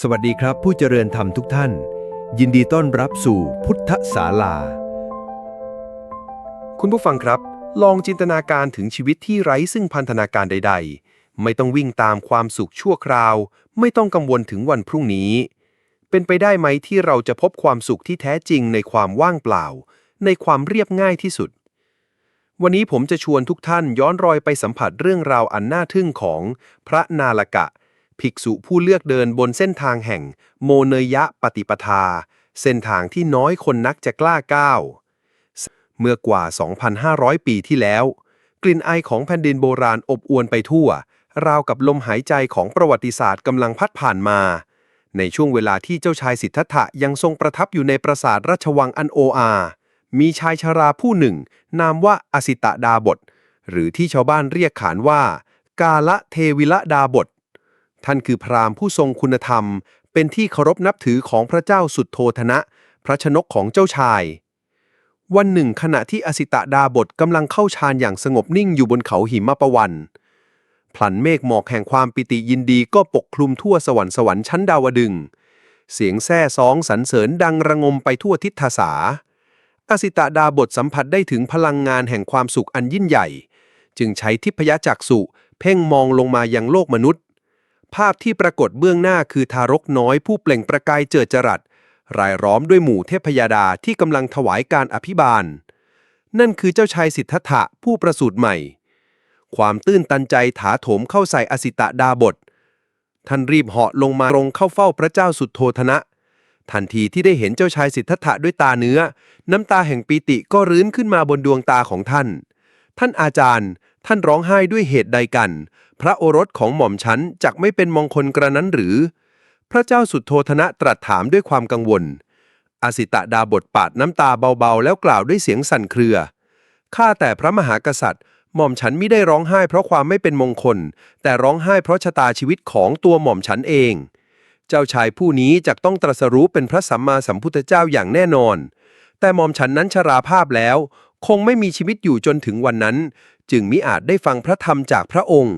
สวัสดีครับผู้เจริญธรรมทุกท่าน ยินดีต้อนรับสู่พุทธศาลา คุณผู้ฟังครับ ลองจินตนาการถึงชีวิตที่ไร้ซึ่งพันธนาการใด ๆ ไม่ต้องวิ่งตามความสุขชั่วคราว ไม่ต้องกังวลถึงวันพรุ่งนี้ เป็นไปได้ไหมที่เราจะพบความสุขที่แท้จริงในความว่างเปล่า ในความเรียบง่ายที่สุด วันนี้ผมจะชวนทุกท่านย้อนรอยไปสัมผัสเรื่องราวอันน่าทึ่งของพระนาลกะ ภิกษุผู้เลือกเดินบนเส้นทางแห่ง โมเนยะปฏิปทา เส้นทางที่น้อยคนนักจะกล้าก้าว เมื่อกว่า 2,500 ปีที่แล้ว กลิ่นไอของแผ่นดินโบราณอบอวนไปทั่ว ราวกับลมหายใจของประวัติศาสตร์กำลังพัดผ่านมา ในช่วงเวลาที่เจ้าชายสิทธัตถะยังทรงประทับอยู่ในปราสาทราชวังอันโออามีชายชราผู้หนึ่ง นามว่าอสิตะดาบท หรือที่ชาวบ้านเรียกขานว่า กาละเทวิละดาบท ท่านคือพราหมณ์ผู้ทรงคุณธรรม เป็นที่เคารพนับถือของพระเจ้าสุดโทธนะ พระชนกของเจ้าชาย วันหนึ่งขณะที่อสิตะดาบทกำลังเข้าฌานอย่างสงบนิ่งอยู่บนเขาหิมะปะวันพลันเมฆหมอกแห่งความปิติยินดีก็ปกคลุมทั่วสวรรค์สวรรค์ชั้นดาวดึง เสียงแซ่ซ้องสรรเสริญดังระงมไปทั่วทิศทศาอสิตะดาบทสัมผัสได้ถึงพลังงานแห่งความสุขอันยิ่งใหญ่ จึงใช้ทิพยจักษุเพ่งมองลงมายังโลกมนุษย์ ภาพที่ปรากฏเบื้องหน้าคือทารกน้อยผู้เปล่งประกายเจิดจรัส รายล้อมด้วยหมู่เทพยดาที่กำลังถวายการอภิบาล นั่นคือเจ้าชายสิทธัตถะผู้ประสูติใหม่ ความตื้นตันใจถาโถมเข้าใส่อสิตะดาบท ท่านรีบเหาะลงมาตรงเข้าเฝ้าพระเจ้าสุดโทธนะ ทันทีที่ได้เห็นเจ้าชายสิทธัตถะด้วยตาเนื้อ น้ำตาแห่งปีติก็รื้นขึ้นมาบนดวงตาของท่าน ท่านอาจารย์ ท่านร้องไห้ด้วยเหตุใดกัน พระโอรสของหม่อมฉันจักไม่เป็นมงคลกระนั้นหรือ พระเจ้าสุดโทธนะตรัสถามด้วยความกังวล อสิตะดาบทปาดน้ำตาเบาๆ แล้วกล่าวด้วยเสียงสั่นเครือ ข้าแต่พระมหากษัตริย์ หม่อมฉันไม่ได้ร้องไห้เพราะความไม่เป็นมงคล แต่ร้องไห้เพราะชะตาชีวิตของตัวหม่อมฉันเอง เจ้าชายผู้นี้จักต้องตรัสรู้เป็นพระสัมมาสัมพุทธเจ้าอย่างแน่นอน แต่หม่อมฉันนั้นชราภาพแล้ว คงไม่มีชีวิตอยู่จนถึงวันนั้น จึงมิอาจได้ฟังพระธรรมจากพระองค์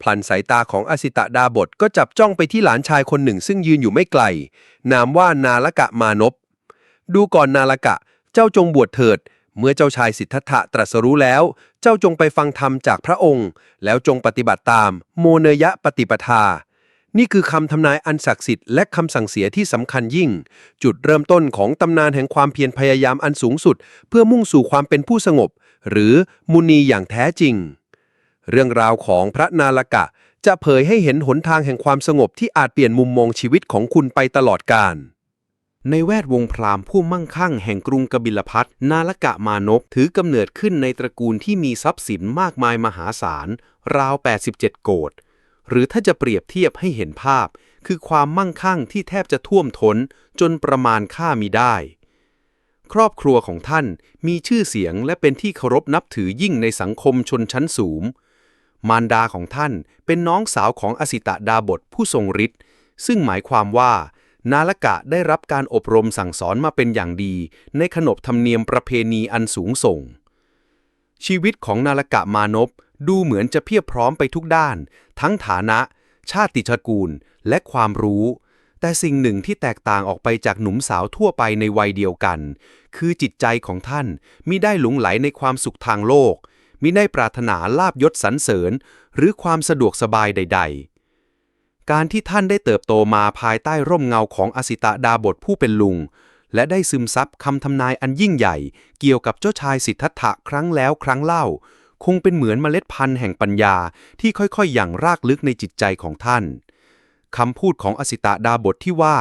พลันสายตาของอสิตะดาบทก็จับจ้องไปที่หลานชายคนหนึ่ง ซึ่งยืนอยู่ไม่ไกล นามว่านาลกะมานพดูก่อนนาลกะ เจ้าจงบวชเถิด เมื่อเจ้าชายสิทธัตถะตรัสรู้แล้ว เจ้าจงไปฟังธรรมจากพระองค์ แล้วจงปฏิบัติตาม โมเนยะปฏิปทา นี่คือคำทำนายอันศักดิ์สิทธิ์และคำสั่งเสียที่สำคัญยิ่ง จุดเริ่มต้นของตำนานแห่งความเพียรพยายามอันสูงสุด เพื่อมุ่งสู่ความเป็นผู้สงบ หรือมุนีอย่างแท้จริง เรื่องราวของพระนาลกะ จะเผยให้เห็นหนทางแห่งความสงบที่อาจเปลี่ยนมุมมองชีวิตของคุณไปตลอดกาลในแวดวงพราหมณ์ผู้มั่งคั่งแห่งกรุงกบิลพัทนาลกะมานพถือกำเนิดขึ้นในตระกูลที่มีทรัพย์สินมากมายมหาศาล ราว 87 โกดหรือถ้าจะเปรียบเทียบให้เห็นภาพ คือความมั่งคั่งที่แทบจะท่วมท้น จนประมาณค่ามีได้ ครอบครัวของท่านมีชื่อเสียงและเป็นที่เคารพนับถือยิ่งในสังคมชนชั้นสูง มารดาของท่านเป็นน้องสาวของอสิตะดาบทผู้ทรงฤทธิ์ซึ่งหมายความว่า นาลกะได้รับการอบรมสั่งสอนมาเป็นอย่างดี ในขนบธรรมเนียมประเพณีอันสูงส่ง ชีวิตของนาลกะมานพดูเหมือนจะเพียบพร้อมไปทุกด้าน ทั้งฐานะ ชาติตระกูล และความรู้ แต่สิ่งหนึ่งที่แตกต่างออกไปจากหนุ่มสาวทั่วไปในวัยเดียวกัน คือจิตใจของท่านมิได้หลงไหลในความสุขทางโลก มิได้ปรารถนาลาบยศสรรเสริญ หรือความสะดวกสบายใด ๆ การที่ท่านได้เติบโตมาภายใต้ร่มเงาของอสิตะดาบทผู้เป็นลุง และได้ซึมซับคำทำนายอันยิ่งใหญ่ เกี่ยวกับเจ้าชายสิทธัตถะครั้งแล้วครั้งเล่า คงเป็นเหมือนเมล็ดพันธุ์แห่งปัญญาที่ค่อยๆอย่างรากลึกในจิตใจของท่านคำพูดของอสิตะดาบทที่ว่า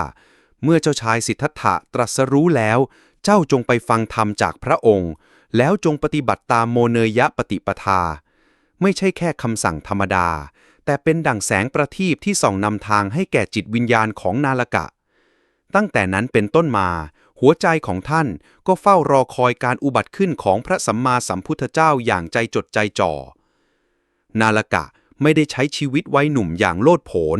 เมื่อเจ้าชายสิทธัตถะตรัสรู้แล้ว เจ้าจงไปฟังธรรมจากพระองค์ แล้วจงปฏิบัติตามโมเนยะปฏิปทา ไม่ใช่แค่คำสั่งธรรมดา แต่เป็นดั่งแสงประทีปที่ส่องนำทางให้แก่จิตวิญญาณของนาลกะ ตั้งแต่นั้นเป็นต้นมา หัวใจของท่านก็เฝ้ารอคอยการอุบัติขึ้นของพระสัมมาสัมพุทธเจ้าอย่างใจจดใจจ่อ นาลกะไม่ได้ใช้ชีวิตไว้หนุ่มอย่างโลดโผน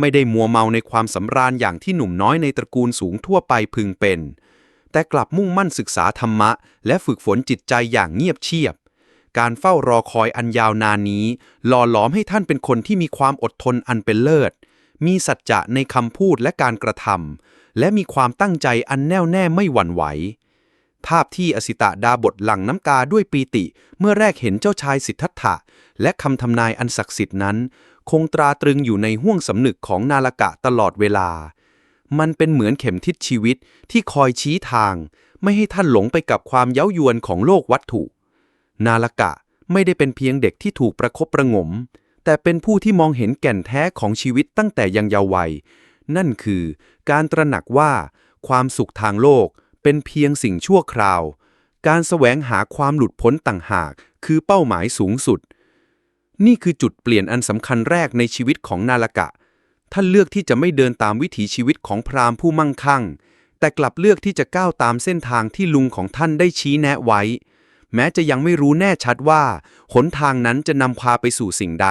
ไม่ได้มัวเมาในความสำราญอย่างที่หนุ่มน้อยในตระกูลสูงทั่วไปพึงเป็น แต่กลับมุ่งมั่นศึกษาธรรมะ และฝึกฝนจิตใจอย่างเงียบเชียบ การเฝ้ารอคอยอันยาวนานนี้ หล่อหลอมให้ท่านเป็นคนที่มีความอดทนอันเป็นเลิศ มีสัจจะในคำพูดและการกระทำและมีความตั้งใจอันแน่วแน่ไม่หวั่นไหว ภาพที่อสิตะดาบทหลั่งน้ำกาด้วยปีติ เมื่อแรกเห็นเจ้าชายสิทธัตถะ และคำทำนายอันศักดิ์สิทธิ์นั้น คงตราตรึงอยู่ในห้วงสำนึกของนาลกะตลอดเวลา มันเป็นเหมือนเข็มทิศชีวิตที่คอยชี้ทาง ไม่ให้ท่านหลงไปกับความเย้ายวนของโลกวัตถุ นาลกะไม่ได้เป็นเพียงเด็กที่ถูกประคบประงม แต่เป็นผู้ที่มองเห็นแก่นแท้ของชีวิตตั้งแต่ยังเยาว์วัย นั่นคือการตระหนักว่า ความสุขทางโลกเป็นเพียงสิ่งชั่วคราว การแสวงหาความหลุดพ้นต่างหาก คือเป้าหมายสูงสุด นี่คือจุดเปลี่ยนอันสำคัญแรกในชีวิตของนาลกะ ท่านเลือกที่จะไม่เดินตามวิถีชีวิตของพราหมณ์ผู้มั่งคั่ง แต่กลับเลือกที่จะก้าวตามเส้นทางที่ลุงของท่านได้ชี้แนะไว้ แม้จะยังไม่รู้แน่ชัดว่าหนทางนั้นจะนำพาไปสู่สิ่งใด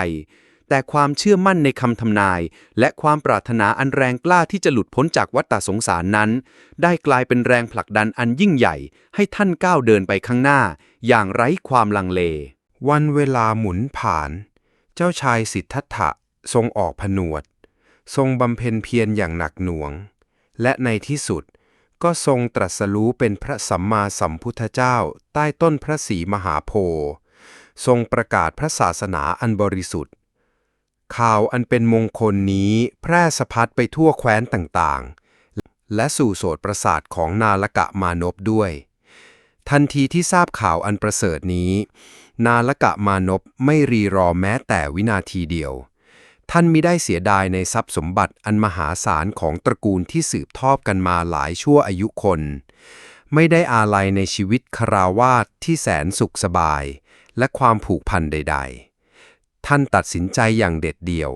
แต่ความเชื่อมั่นในคำทำนาย และความปรารถนาอันแรงกล้าที่จะหลุดพ้นจากวัฏสงสารนั้น ได้กลายเป็นแรงผลักดันอันยิ่งใหญ่ ให้ท่านก้าวเดินไปข้างหน้า อย่างไร้ความลังเล วันเวลาหมุนผ่าน เจ้าชายสิทธัตถะทรงออกผนวด ทรงบำเพ็ญเพียรอย่างหนักหน่วง และในที่สุดก็ทรงตรัสรู้เป็นพระสัมมาสัมพุทธเจ้าใต้ต้นพระศรีมหาโพธิ์ทรงประกาศพระศาสนาอันบริสุทธิ์ ข่าวอันเป็นมงคลนี้แพร่สะพัดไปทั่วแคว้นต่างๆ และสู่โสตประสาทของนาลกะมานพด้วย ทันทีที่ทราบข่าวอันประเสริฐนี้ นาลกะมานพไม่รีรอแม้แต่วินาทีเดียว ท่านมิได้เสียดายในทรัพย์สมบัติอันมหาศาลของตระกูลที่สืบทอดกันมาหลายชั่วอายุคน ไม่ได้อาลัยในชีวิตคราวาสที่แสนสุขสบาย และความผูกพันใด ๆ ท่านตัดสินใจอย่างเด็ดเดี่ยว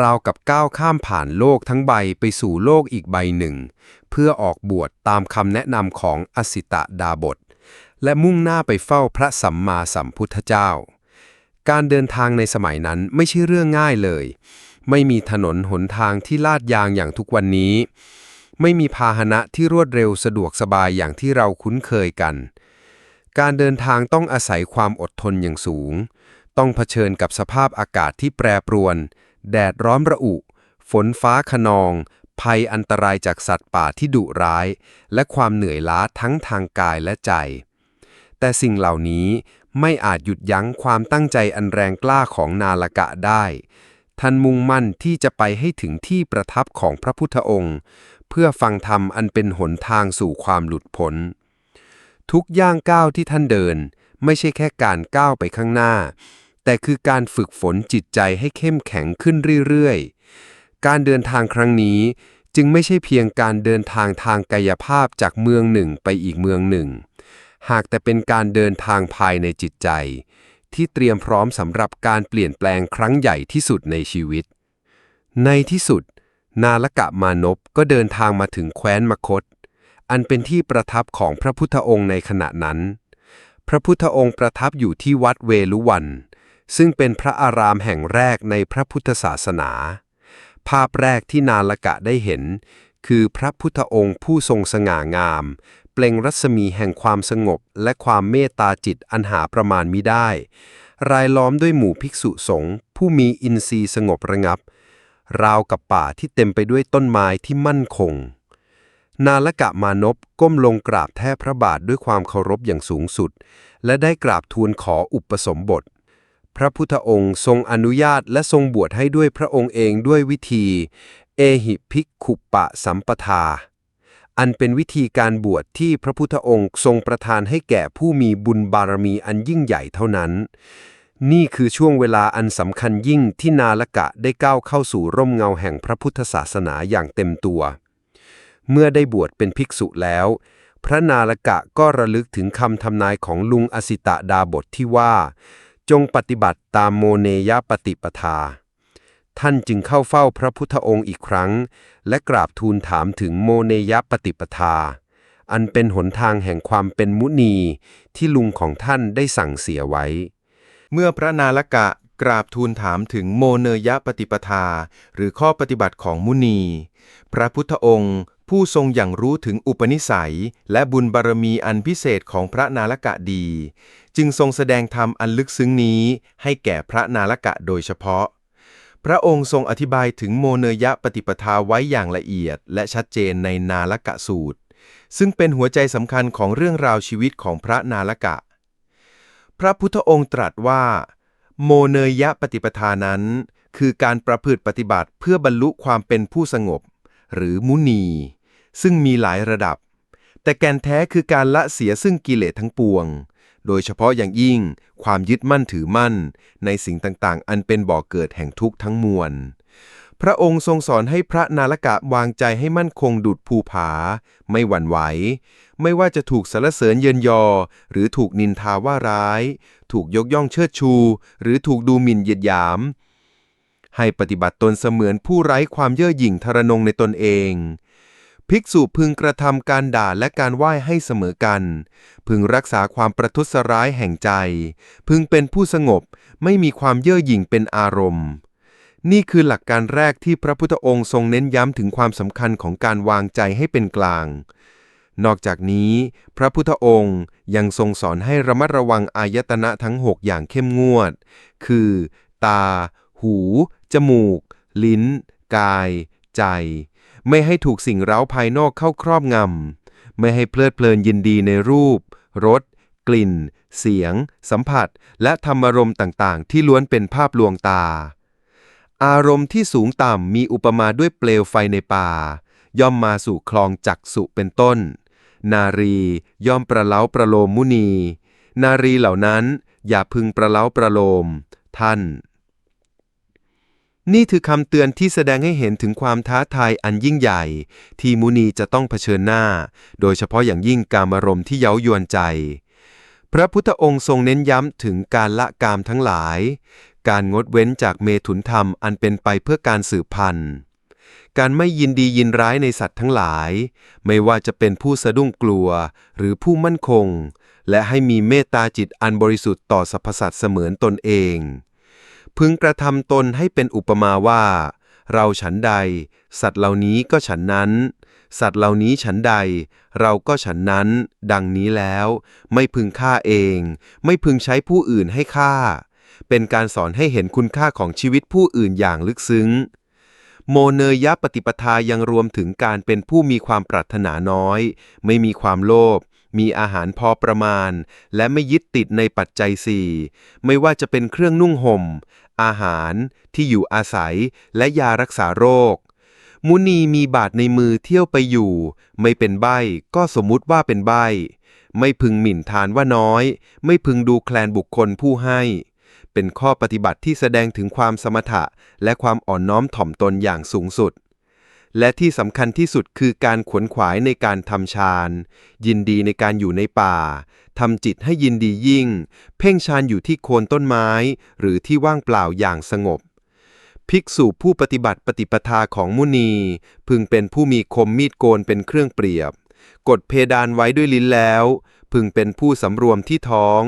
ราวกับก้าวข้ามผ่านโลกทั้งใบไปสู่โลกอีกใบหนึ่ง เพื่อออกบวชตามคำแนะนำของอสิตะดาบท และมุ่งหน้าไปเฝ้าพระสัมมาสัมพุทธเจ้า การเดินทางในสมัยนั้นไม่ใช่เรื่องง่ายเลย ไม่มีถนนหนทางที่ลาดยางอย่างทุกวันนี้ ไม่มีพาหนะที่รวดเร็วสะดวกสบายอย่างที่เราคุ้นเคยกัน การเดินทางต้องอาศัยความอดทนอย่างสูง ต้องเผชิญกับสภาพอากาศที่แปรปรวน แดดร้อนระอุ ฝนฟ้าขนอง ภัยอันตรายจากสัตว์ป่าที่ดุร้าย และความเหนื่อยล้าทั้งทางกายและใจ แต่สิ่งเหล่านี้ไม่อาจหยุดยั้งความตั้งใจอันแรงกล้าของนาลกะได้ ท่านมุ่งมั่นที่จะไปให้ถึงที่ประทับของพระพุทธองค์ เพื่อฟังธรรมอันเป็นหนทางสู่ความหลุดพ้น ทุกย่างก้าวที่ท่านเดิน ไม่ใช่แค่การก้าวไปข้างหน้า แต่คือการฝึกฝนจิตใจให้เข้มแข็งขึ้นเรื่อยๆ การเดินทางครั้งนี้จึงไม่ใช่เพียงการเดินทางทางกายภาพจากเมืองหนึ่งไปอีกเมืองหนึ่ง หากแต่เป็นการเดินทางภายในจิตใจ ที่เตรียมพร้อมสำหรับการเปลี่ยนแปลงครั้งใหญ่ที่สุดในชีวิต ในที่สุด นาลกะมานพก็เดินทางมาถึงแคว้นมคต อันเป็นที่ประทับของพระพุทธองค์ในขณะนั้น พระพุทธองค์ประทับอยู่ที่วัดเวลุวัน ซึ่งเป็นพระอารามแห่งแรกในพระพุทธศาสนา ภาพแรกที่นาลกะได้เห็น คือพระพุทธองค์ผู้ทรงสง่างาม เปล่งรัศมีแห่งความสงบ และความเมตตาจิตอันหาประมาณมิได้ รายล้อมด้วยหมู่ภิกษุสงฆ์ผู้มีอินทรีย์สงบระงับ ราวกับป่าที่เต็มไปด้วยต้นไม้ที่มั่นคง นาลกะมานพก้มลงกราบแทบพระบาทด้วยความเคารพอย่างสูงสุด และได้กราบทูลขออุปสมบทพระพุทธองค์ทรงอนุญาตและทรงบวชให้ด้วยพระองค์เองด้วยวิธี เอหิภิกขุปะสัมปทา อันเป็นวิธีการบวชที่พระพุทธองค์ทรงประทานให้แก่ผู้มีบุญบารมีอันยิ่งใหญ่เท่านั้น นี่คือช่วงเวลาอันสำคัญยิ่งที่นาละกะได้ก้าวเข้าสู่ร่มเงาแห่งพระพุทธศาสนาอย่างเต็มตัว เมื่อได้บวชเป็นภิกษุแล้ว พระนาละกะก็ระลึกถึงคำทำนายของลุงอสิตะดาบทที่ว่า จงปฏิบัติตามโมเนยปฏิปทา ท่านจึงเข้าเฝ้าพระพุทธองค์อีกครั้ง และกราบทูลถามถึงโมเนยปฏิปทา อันเป็นหนทางแห่งความเป็นมุนีที่ลุงของท่านได้สั่งเสียไว้ เมื่อพระนาลกะกราบทูลถามถึงโมเนยปฏิปทา หรือข้อปฏิบัติของมุนี พระพุทธองค์ผู้ทรงอย่างรู้ถึงอุปนิสัย และบุญบารมีอันพิเศษของพระนาลกะดี จึงทรงแสดงธรรมอันลึกซึ้งนี้ให้แก่พระนาลกะโดยเฉพาะ พระองค์ทรงอธิบายถึงโมเนยะปฏิปทาไว้อย่างละเอียด และชัดเจนในนาลกะสูตร ซึ่งเป็นหัวใจสำคัญของเรื่องราวชีวิตของพระนาลกะ พระพุทธองค์ตรัสว่า โมเนยะปฏิปทานั้น คือการประพฤติปฏิบัติเพื่อบรรลุความเป็นผู้สงบ หรือมุนี ซึ่งมีหลายระดับ แต่แกนแท้คือการละเสียซึ่งกิเลสทั้งปวง โดยเฉพาะอย่างยิ่ง ความยึดมั่นถือมั่น ในสิ่งต่างๆ อันเป็นบ่อกเกิดแห่งทุกข์ทั้งมวล พระองค์ทรงสอนให้พระนาลกะวางใจให้มั่นคงดุดภูผา ไม่หวั่นไหว ไม่ว่าจะถูกสรรเสริญเยินยอ หรือถูกนินทาว่าร้าย ถูกยกย่องเชิดชู หรือถูกดูหมิ่นเหยียดหยาม ให้ปฏิบัติตนเสมือนผู้ไร้ความเย่อหยิ่งทรนงในตนเอง ภิกษุพึงกระทำการด่าและการไหว้ให้เสมอกัน พึงรักษาความประทุษร้ายแห่งใจ พึงเป็นผู้สงบไม่มีความเย่อหยิ่งเป็นอารมณ์ นี่คือหลักการแรกที่พระพุทธองค์ทรงเน้นย้ำถึงความสำคัญของการวางใจให้เป็นกลาง นอกจากนี้ พระพุทธองค์ยังทรงสอนให้ระมัดระวังอายตนะทั้งหกอย่างเข้มงวด คือ ตา หู จมูก ลิ้น กาย ใจ ไม่ให้ถูกสิ่งเร้าภายนอกเข้าครอบงำ ไม่ให้เพลิดเพลินยินดีในรูป รส กลิ่น เสียง สัมผัส และธรรมารมณ์ต่างๆ ที่ล้วนเป็นภาพลวงตา อารมณ์ที่สูงต่ำมีอุปมาด้วยเปลวไฟในป่า ย่อมมาสู่คลองจักสุเป็นต้น นารีย่อมประเล้าประโลมมุนี นารีเหล่านั้นอย่าพึงประเล้าประโลม ท่าน นี่คือคำเตือนที่แสดงให้เห็นถึงความท้าทายอันยิ่งใหญ่ ที่มุนีจะต้องเผชิญหน้า โดยเฉพาะอย่างยิ่งการอารมณ์ที่เย้ายวนใจ พระพุทธองค์ทรงเน้นย้ำถึงการละกามทั้งหลาย การงดเว้นจากเมถุนธรรมอันเป็นไปเพื่อการสืบพันธุ์ การไม่ยินดียินร้ายในสัตว์ทั้งหลาย ไม่ว่าจะเป็นผู้สะดุ้งกลัวหรือผู้มั่นคง และให้มีเมตตาจิตอันบริสุทธิ์ต่อสรรพสัตว์เสมือนตนเอง พึงกระทำตนให้เป็นอุปมาว่า เราฉันใด สัตว์เหล่านี้ก็ฉันนั้น สัตว์เหล่านี้ฉันใด เราก็ฉันนั้น ดังนี้แล้ว ไม่พึงฆ่าเอง ไม่พึงใช้ผู้อื่นให้ฆ่า เป็นการสอนให้เห็นคุณค่าของชีวิตผู้อื่นอย่างลึกซึ้ง โมเนยปฏิปทายังรวมถึงการเป็นผู้มีความปรารถนาน้อย ไม่มีความโลภ มีอาหารพอประมาณ และไม่ยึดติดในปัจจัยสี่ไม่ว่าจะเป็นเครื่องนุ่งห่ม อาหารที่อยู่อาศัย และยารักษาโรค มุนีมีบาทในมือเที่ยวไปอยู่ ไม่เป็นใบก็สมมุติว่าเป็นใบไม่พึงหมิ่นทานว่าน้อย ไม่พึงดูแคลนบุคคลผู้ให้ เป็นข้อปฏิบัติที่แสดงถึงความสมถะและความอ่อนน้อมถ่อมตนอย่างสูงสุด และที่สำคัญที่สุดคือการขวนขวายในการทำฌาน ยินดีในการอยู่ในป่าทำจิตให้ยินดียิ่ง เพ่งฌานอยู่ที่โคนต้นไม้ หรือที่ว่างเปล่าอย่างสงบ ภิกษุผู้ปฏิบัติปฏิปทาของมุนี พึงเป็นผู้มีคมมีดโกนเป็นเครื่องเปรียบ กดเพดานไว้ด้วยลิ้นแล้ว พึงเป็นผู้สำรวมที่ท้อง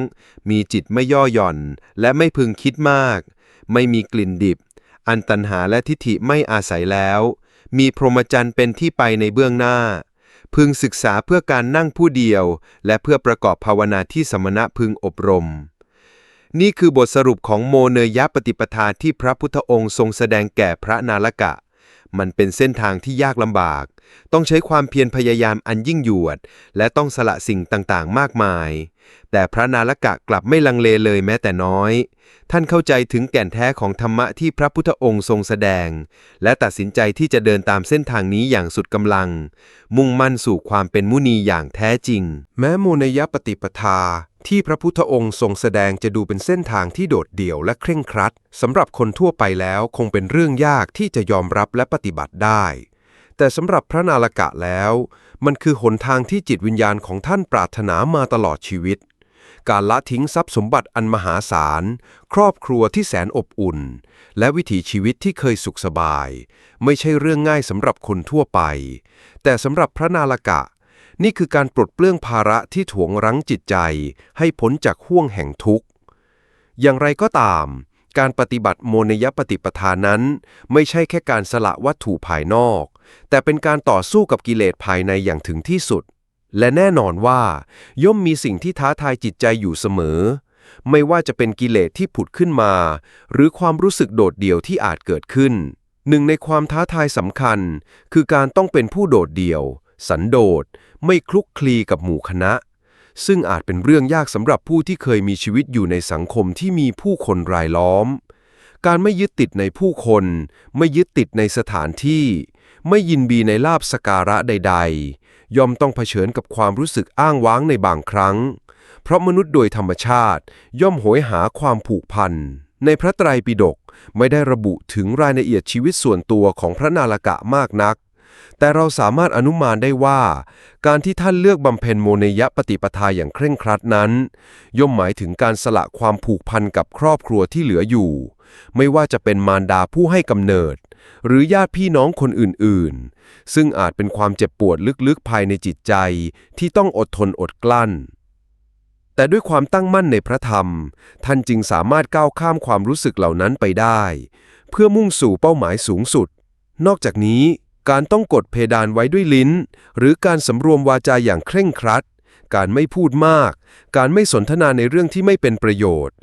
มีจิตไม่ย่อหย่อน และไม่พึงคิดมาก ไม่มีกลิ่นดิบ อันตันหาและทิฏฐิไม่อาศัยแล้ว มีพรหมจรรย์เป็นที่ไปในเบื้องหน้า พึงศึกษาเพื่อการนั่งผู้เดียว และเพื่อประกอบภาวนาที่สมณะพึงอบรม นี่คือบทสรุปของโมเนยปฏิปทาที่พระพุทธองค์ทรงแสดงแก่พระนาลกะ มันเป็นเส้นทางที่ยากลำบาก ต้องใช้ความเพียรพยายามอันยิ่งยวด และต้องสละสิ่งต่างๆ มากมาย แต่พระนาลกะกลับไม่ลังเลเลยแม้แต่น้อย ท่านเข้าใจถึงแก่นแท้ของธรรมะที่พระพุทธองค์ทรงแสดง และตัดสินใจที่จะเดินตามเส้นทางนี้อย่างสุดกำลัง มุ่งมั่นสู่ความเป็นมุนีอย่างแท้จริง แม้โมนยปฏิปทา ที่พระพุทธองค์ทรงแสดงจะดูเป็นเส้นทางที่โดดเดี่ยวและเคร่งครัดสำหรับคนทั่วไปแล้วคงเป็นเรื่องยากที่จะยอมรับและปฏิบัติได้ แต่สำหรับพระนาลกะแล้ว มันคือหนทางที่จิตวิญญาณของท่านปรารถนามาตลอดชีวิต การละทิ้งทรัพย์สมบัติอันมหาศาล ครอบครัวที่แสนอบอุ่น และวิถีชีวิตที่เคยสุขสบาย ไม่ใช่เรื่องง่ายสำหรับคนทั่วไป แต่สำหรับพระนาลกะ นี่คือการปลดเปลื้องภาระที่ถ่วงรั้งจิตใจ ให้พ้นจากห่วงแห่งทุกข์ อย่างไรก็ตาม การปฏิบัติโมนยปฏิปทานั้น ไม่ใช่แค่การสละวัตถุภายนอก แต่เป็นการต่อสู้กับกิเลสภายในอย่างถึงที่สุด และแน่นอนว่า ย่อมมีสิ่งที่ท้าทายจิตใจอยู่เสมอ ไม่ว่าจะเป็นกิเลสที่ผุดขึ้นมา หรือความรู้สึกโดดเดี่ยวที่อาจเกิดขึ้นหนึ่งในความท้าทายสำคัญ คือการต้องเป็นผู้โดดเดี่ยว สันโดษ ไม่คลุกคลีกับหมู่คณะ ซึ่งอาจเป็นเรื่องยากสำหรับผู้ที่เคยมีชีวิตอยู่ในสังคมที่มีผู้คนรายล้อม การไม่ยึดติดในผู้คน ไม่ยึดติดในสถานที่ ไม่ยินดีในลาบสการะใด ๆ ย่อมต้องเผชิญกับความรู้สึกอ้างว้างในบางครั้ง เพราะมนุษย์โดยธรรมชาติ ย่อมโหยหาความผูกพันในพระไตรปิฎกไม่ได้ระบุถึงรายละเอียดชีวิตส่วนตัวของพระนาลกะมากนัก แต่เราสามารถอนุมานได้ว่า การที่ท่านเลือกบำเพ็ญโมเนยปฏิปทาอย่างเคร่งครัดนั้น ย่อมหมายถึงการสละความผูกพันกับครอบครัวที่เหลืออยู่ ไม่ว่าจะเป็นมารดาผู้ให้กำเนิด หรือญาติพี่น้องคนอื่นๆ ซึ่งอาจเป็นความเจ็บปวดลึกๆภายในจิตใจ ที่ต้องอดทนอดกลั้นแต่ด้วยความตั้งมั่นในพระธรรม ท่านจึงสามารถก้าวข้ามความรู้สึกเหล่านั้นไปได้ เพื่อมุ่งสู่เป้าหมายสูงสุด นอกจากนี้ การต้องกดเพดานไว้ด้วยลิ้น หรือการสำรวมวาจาอย่างเคร่งครัด การไม่พูดมาก การไม่สนทนาในเรื่องที่ไม่เป็นประโยชน์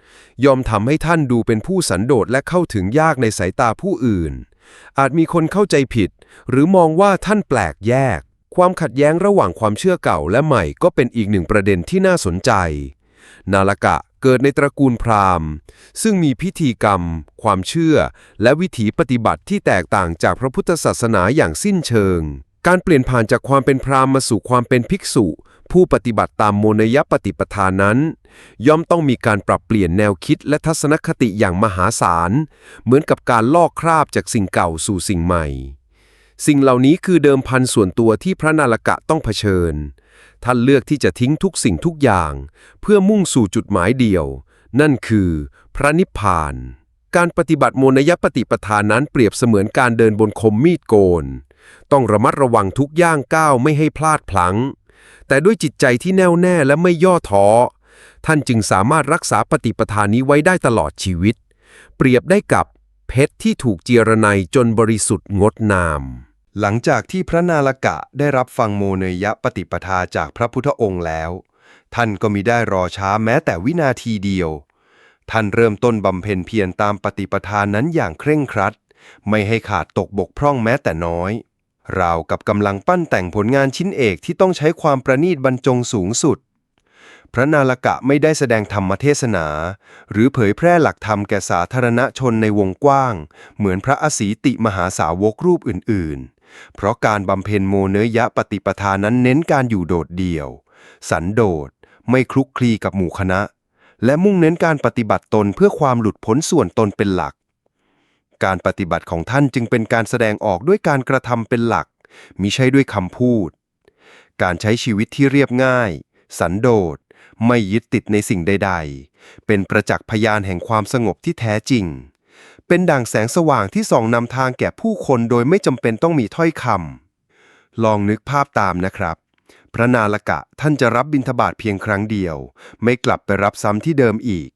ยอมทำให้ท่านดูเป็นผู้สันโดษและเข้าถึงยากในสายตาผู้อื่น อาจมีคนเข้าใจผิด หรือมองว่าท่านแปลกแยก ความขัดแย้งระหว่างความเชื่อเก่าและใหม่ก็เป็นอีกหนึ่งประเด็นที่น่าสนใจ นาลกะ เกิดในตระกูลพราหมณ์ ซึ่งมีพิธีกรรม ความเชื่อ และวิถีปฏิบัติที่แตกต่างจากพระพุทธศาสนาอย่างสิ้นเชิง การเปลี่ยนผ่านจากความเป็นพราหมณ์มาสู่ความเป็นภิกษุ ผู้ปฏิบัติตามโมนยปฏิปทานั้น ย่อมต้องมีการปรับเปลี่ยนแนวคิดและทัศนคติอย่างมหาศาล เหมือนกับการลอกคราบจากสิ่งเก่าสู่สิ่งใหม่ สิ่งเหล่านี้คือเดิมพันส่วนตัวที่พระนาลกะต้องเผชิญ ท่านเลือกที่จะทิ้งทุกสิ่งทุกอย่าง เพื่อมุ่งสู่จุดหมายเดียว นั่นคือพระนิพพาน การปฏิบัติโมนยปฏิปทานนั้นเปรียบเสมือนการเดินบนคมมีดโกน ต้องระมัดระวังทุกย่างก้าวไม่ให้พลาดพลั้ง แต่ด้วยจิตใจที่แน่วแน่และไม่ย่อท้อ ท่านจึงสามารถรักษาปฏิปทานนี้ไว้ได้ตลอดชีวิต เปรียบได้กับเพชรที่ถูกเจียรไนจนบริสุทธิ์งดงาม หลังจากที่พระนาลกะได้รับฟังโมเนยปฏิปทาจากพระพุทธองค์แล้ว ท่านก็มิได้รอช้าแม้แต่วินาทีเดียว ท่านเริ่มต้นบำเพ็ญเพียรตามปฏิปทานนั้นอย่างเคร่งครัด ไม่ให้ขาดตกบกพร่องแม้แต่น้อยราวกับกำลังปั้นแต่งผลงานชิ้นเอกที่ต้องใช้ความประณีตบรรจงสูงสุด พระนาลกะไม่ได้แสดงธรรมเทศนา หรือเผยแพร่หลักธรรมแก่สาธารณชนในวงกว้าง เหมือนพระอสีติมหาสาวกรูปอื่นๆ เพราะการบำเพ็ญโมเนยะปฏิปทานั้นเน้นการอยู่โดดเดี่ยว สันโดษ ไม่คลุกคลีกับหมู่คณะ และมุ่งเน้นการปฏิบัติตนเพื่อความหลุดพ้นส่วนตนเป็นหลัก การปฏิบัติของท่านจึงเป็นการแสดงออกด้วยการกระทำเป็นหลัก มิใช่ด้วยคำพูด การใช้ชีวิตที่เรียบง่าย สันโดษ ไม่ยึดติดในสิ่งใด ๆ เป็นประจักษ์พยานแห่งความสงบที่แท้จริง เป็นด่างแสงสว่างที่ส่องนำทางแก่ผู้คนโดยไม่จำเป็นต้องมีถ้อยคำลองนึกภาพตามนะครับ พระนาลกะท่านจะรับบิณฑบาตเพียงครั้งเดียว ไม่กลับไปรับซ้ำที่เดิมอีก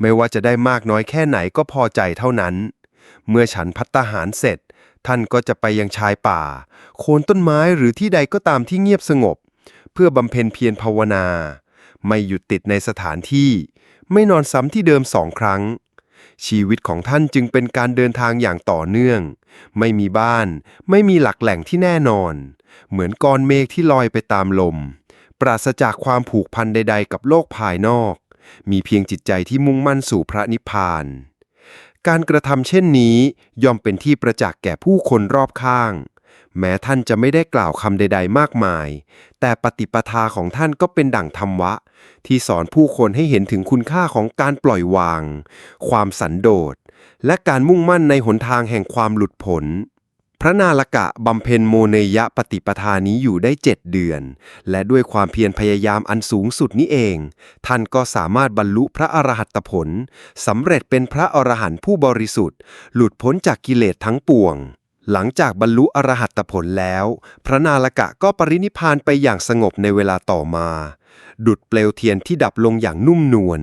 ไม่ว่าจะได้มากน้อยแค่ไหนก็พอใจเท่านั้น เมื่อฉันพัตตาหารเสร็จ ท่านก็จะไปยังชายป่า โคนต้นไม้หรือที่ใดก็ตามที่เงียบสงบ เพื่อบำเพ็ญเพียรภาวนา ไม่หยุดติดในสถานที่ ไม่นอนซ้ำที่เดิมสองครั้ง ชีวิตของท่านจึงเป็นการเดินทางอย่างต่อเนื่อง ไม่มีบ้าน ไม่มีหลักแหล่งที่แน่นอน เหมือนก้อนเมฆที่ลอยไปตามลม ปราศจากความผูกพันใด ๆ กับโลกภายนอก มีเพียงจิตใจที่มุ่งมั่นสู่พระนิพพาน การกระทำเช่นนี้ย่อมเป็นที่ประจักษ์แก่ผู้คนรอบข้าง แม้ท่านจะไม่ได้กล่าวคำใด ๆ มากมาย แต่ปฏิปทาของท่านก็เป็นดั่งธรรมะที่สอนผู้คนให้เห็นถึงคุณค่าของการปล่อยวาง ความสันโดษ และการมุ่งมั่นในหนทางแห่งความหลุดพ้นพระนาลกะบำเพ็ญโมเนยะปฏิปทานี้อยู่ได้เจ็ดเดือน และด้วยความเพียรพยายามอันสูงสุดนี้เอง ท่านก็สามารถบรรลุพระอรหัตผลสำเร็จเป็นพระอรหันต์ผู้บริสุทธิ์ หลุดพ้นจากกิเลสทั้งปวง หลังจากบรรลุอรหัตผลแล้ว พระนาลกะก็ปรินิพานไปอย่างสงบในเวลาต่อมา ดุดเปลวเทียนที่ดับลงอย่างนุ่มนวล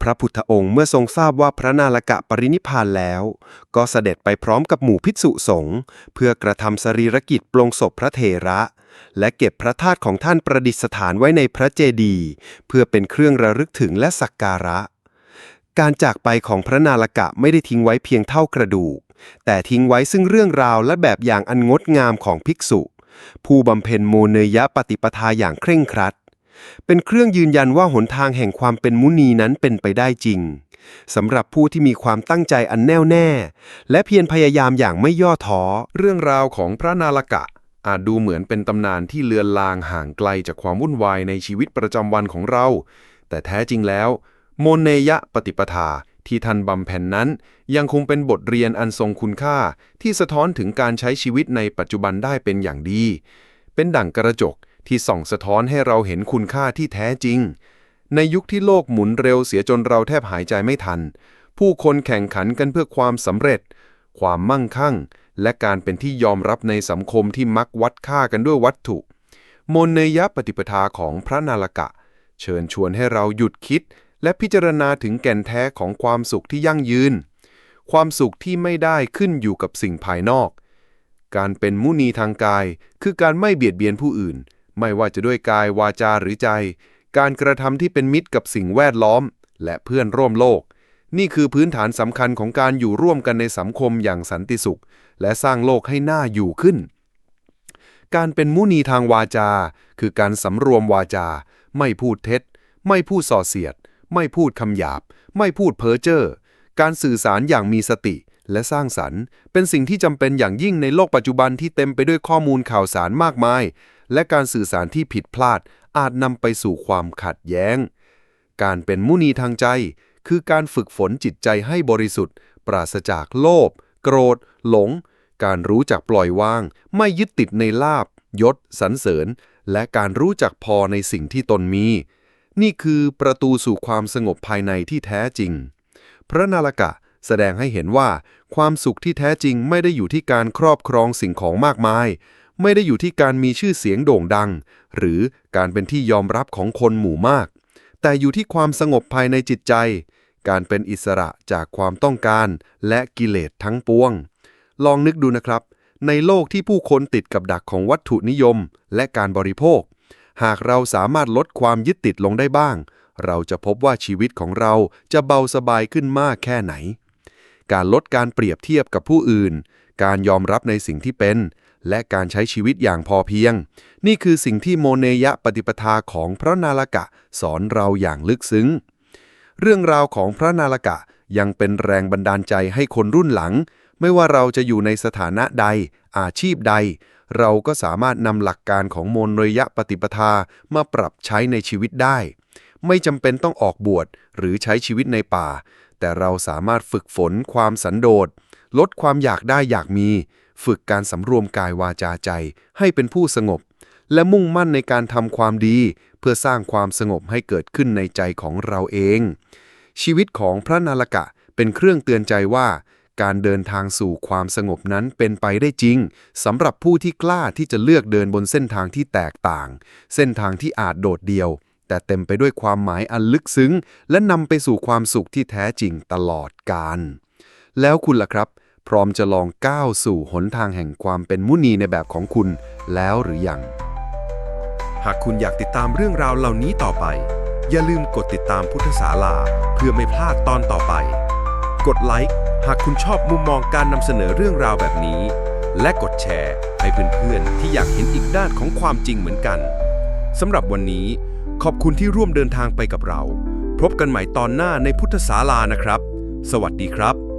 พระพุทธองค์เมื่อทรงทราบว่าพระนาลกะปรินิพพานแล้ว ก็เสด็จไปพร้อมกับหมู่ภิกษุสงฆ์เพื่อกระทำสรีรกิจปลงศพพระเถระ และเก็บพระธาตุของท่านประดิษฐานไว้ในพระเจดีย์เพื่อเป็นเครื่องระลึกถึงและสักการะ การจากไปของพระนาลกะไม่ได้ทิ้งไว้เพียงเท่ากระดูก แต่ทิ้งไว้ซึ่งเรื่องราวและแบบอย่างอันงดงามของภิกษุ ผู้บำเพ็ญโมเนยะปฏิปทาอย่างเคร่งครัด เป็นเครื่องยืนยันว่าหนทางแห่งความเป็นมุนีนั้นเป็นไปได้จริงสำหรับผู้ที่มีความตั้งใจอันแน่วแน่ และเพียรพยายามอย่างไม่ย่อท้อ เรื่องราวของพระนาลกะ อาจดูเหมือนเป็นตำนานที่เลือนลางห่างไกลจากความวุ่นวายในชีวิตประจำวันของเรา แต่แท้จริงแล้ว โมเนยะปฏิปทา ที่ท่านบำเพ็ญนั้น ยังคงเป็นบทเรียนอันทรงคุณค่าที่สะท้อนถึงการใช้ชีวิตในปัจจุบันได้เป็นอย่างดี เป็นดั่งกระจกที่ส่องสะท้อนให้เราเห็นคุณค่าที่แท้จริง ในยุคที่โลกหมุนเร็วเสียจนเราแทบหายใจไม่ทัน ผู้คนแข่งขันกันเพื่อความสำเร็จ ความมั่งคั่ง และการเป็นที่ยอมรับในสังคมที่มักวัดค่ากันด้วยวัตถุโมเนยปฏิปทาของพระนาลกะ เชิญชวนให้เราหยุดคิด และพิจารณาถึงแก่นแท้ของความสุขที่ยั่งยืน ความสุขที่ไม่ได้ขึ้นอยู่กับสิ่งภายนอก การเป็นมุนีทางกาย คือการไม่เบียดเบียนผู้อื่น ไม่ว่าจะด้วยกายวาจาหรือใจ การกระทำที่เป็นมิตรกับสิ่งแวดล้อม และเพื่อนร่วมโลก นี่คือพื้นฐานสำคัญของการอยู่ร่วมกันในสังคมอย่างสันติสุข และสร้างโลกให้น่าอยู่ขึ้นการเป็นมุนีทางวาจา คือการสำรวมวาจา ไม่พูดเท็จ ไม่พูดส่อเสียด ไม่พูดคำหยาบ ไม่พูดเพ้อเจ้อ การสื่อสารอย่างมีสติและสร้างสรรค์ เป็นสิ่งที่จำเป็นอย่างยิ่งในโลกปัจจุบันที่เต็มไปด้วยข้อมูลข่าวสารมากมาย และการสื่อสารที่ผิดพลาดอาจนำไปสู่ความขัดแย้ง การเป็นมุนีทางใจ คือการฝึกฝนจิตใจให้บริสุทธิ์ ปราศจากโลภ โกรธ หลง การรู้จักปล่อยวาง ไม่ยึดติดในลาบ ยศ สรรเสริญ และการรู้จักพอในสิ่งที่ตนมี นี่คือประตูสู่ความสงบภายในที่แท้จริง พระนาลกะแสดงให้เห็นว่า ความสุขที่แท้จริงไม่ได้อยู่ที่การครอบครองสิ่งของมากมาย ไม่ได้อยู่ที่การมีชื่อเสียงโด่งดัง หรือการเป็นที่ยอมรับของคนหมู่มาก แต่อยู่ที่ความสงบภายในจิตใจ การเป็นอิสระจากความต้องการและกิเลสทั้งปวง ลองนึกดูนะครับ ในโลกที่ผู้คนติดกับดักของวัตถุนิยม และการบริโภค หากเราสามารถลดความยึดติดลงได้บ้าง เราจะพบว่าชีวิตของเราจะเบาสบายขึ้นมากแค่ไหน การลดการเปรียบเทียบกับผู้อื่น การยอมรับในสิ่งที่เป็น และการใช้ชีวิตอย่างพอเพียง นี่คือสิ่งที่โมเนยะปฏิปทาของพระนาลกะสอนเราอย่างลึกซึ้ง เรื่องราวของพระนาลกะยังเป็นแรงบันดาลใจให้คนรุ่นหลัง ไม่ว่าเราจะอยู่ในสถานะใด อาชีพใด เราก็สามารถนำหลักการของโมนรยะปฏิปทามาปรับใช้ในชีวิตได้ ไม่จำเป็นต้องออกบวชหรือใช้ชีวิตในป่า แต่เราสามารถฝึกฝนความสันโดษ ลดความอยากได้อยากมี ฝึกการสำรวมกายวาจาใจ ให้เป็นผู้สงบ และมุ่งมั่นในการทำความดี เพื่อสร้างความสงบให้เกิดขึ้นในใจของเราเอง ชีวิตของพระนาลกะเป็นเครื่องเตือนใจว่า การเดินทางสู่ความสงบนั้นเป็นไปได้จริงสำหรับผู้ที่กล้าที่จะเลือกเดินบนเส้นทางที่แตกต่าง เส้นทางที่อาจโดดเดี่ยว แต่เต็มไปด้วยความหมายอันลึกซึ้ง และนำไปสู่ความสุขที่แท้จริงตลอดกาลแล้วคุณล่ะครับ พร้อมจะลองก้าวสู่หนทางแห่งความเป็นมุนีในแบบของคุณแล้วหรือยัง หากคุณอยากติดตามเรื่องราวเหล่านี้ต่อไป อย่าลืมกดติดตามพุทธศาลาเพื่อไม่พลาดตอนต่อไป กดไลค์ หากคุณชอบมุมมองการนำเสนอเรื่องราวแบบนี้ และกดแชร์ ให้เพื่อนๆ ที่อยากเห็นอีกด้านของความจริงเหมือนกันสำหรับวันนี้ ขอบคุณที่ร่วมเดินทางไปกับเรา พบกันใหม่ตอนหน้าในพุทธศาลานะครับ สวัสดีครับ